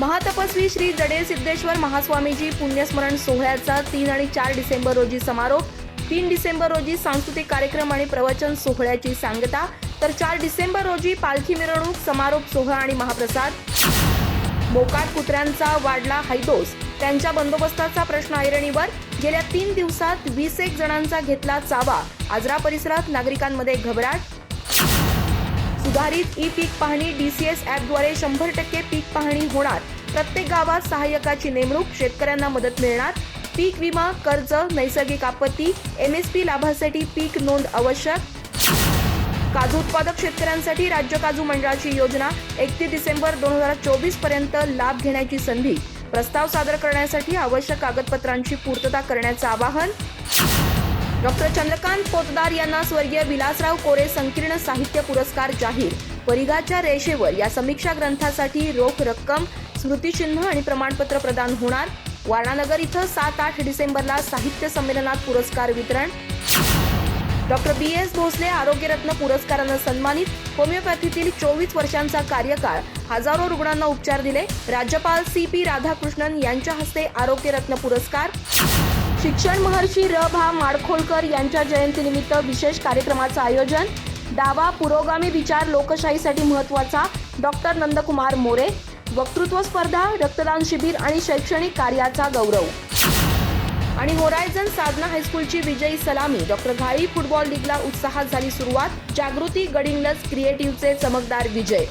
महातपस्वी श्री जडे सिद्धेश्वर महास्वामीजी पुण्यस्मरण सोहळ्याचा तीन आणि चार डिसेंबर रोजी समारोप तीन डिसेंबर रोजी सांस्कृतिक कार्यक्रम आणि प्रवचन सोहळ्याची सांगता तर चार डिसेंबर रोजी पालखी मिरवणूक समारोप सोहळा आणि महाप्रसाद. मोकाट कुत्र्यांचा वाढला हैदोस त्यांच्या बंदोबस्ताचा प्रश्न ऐरणीवर गेल्या तीन दिवसात वीस एक जणांचा घेतला चावा. आजरा परिसरात नागरिकांमध्ये घबराट सुधारित ई पीक पाहणी डीसीएस ॲपद्वारे शंभर टक्के पीक पाहणी होणार. प्रत्येक गावात सहाय्यकाची नेमणूक शेतकऱ्यांना मदत मिळणार. पीक विमा कर्ज नैसर्गिक आपत्ती एमएसपी लाभासाठी पीक नोंद आवश्यक. काजू उत्पादक शेतकऱ्यांसाठी राज्य काजू मंडळाची योजना एकतीस डिसेंबर दोन हजार चोवीसपर्यंत लाभ घेण्याची संधी. प्रस्ताव सादर करण्यासाठी आवश्यक कागदपत्रांची पूर्तता करण्याचं आवाहन. डॉक्टर चंद्रकांत पोतदार यांना स्वर्गीय विलासराव कोरे संकीर्ण साहित्य पुरस्कार जाहीर. परिघाच्या रेषेवर या समीक्षा ग्रंथासाठी रोख रक्कम स्मृतिचिन्ह आणि प्रमाणपत्र प्रदान होणार. वारणानगर इथं सात आठ डिसेंबरला साहित्य संमेलनात पुरस्कार वितरण. डॉक्टर बी एस भोसले आरोग्यरत्न पुरस्कारानं सन्मानित. होमिओपॅथीतील चोवीस वर्षांचा कार्यकाळ. हजारो रुग्णांना उपचार दिले. राज्यपाल सी पी राधाकृष्णन यांच्या हस्ते आरोग्यरत्न पुरस्कार. शिक्षण महर्षी र. भा. माडखोलकर यांच्या जयंतीनिमित्त विशेष कार्यक्रमाचं आयोजन. दावा पुरोगामी विचार लोकशाहीसाठी महत्त्वाचा डॉक्टर नंदकुमार मोरे. वक्तृत्व स्पर्धा रक्तदान शिबिर आणि शैक्षणिक कार्याचा गौरव. आणि होरायझन साधना हायस्कूलची विजयी सलामी. डॉक्टर घाई फुटबॉल लीगला उत्साहात झाली सुरुवात. जागृती गडिंग्लज क्रिएटिव्हचे चमकदार विजय.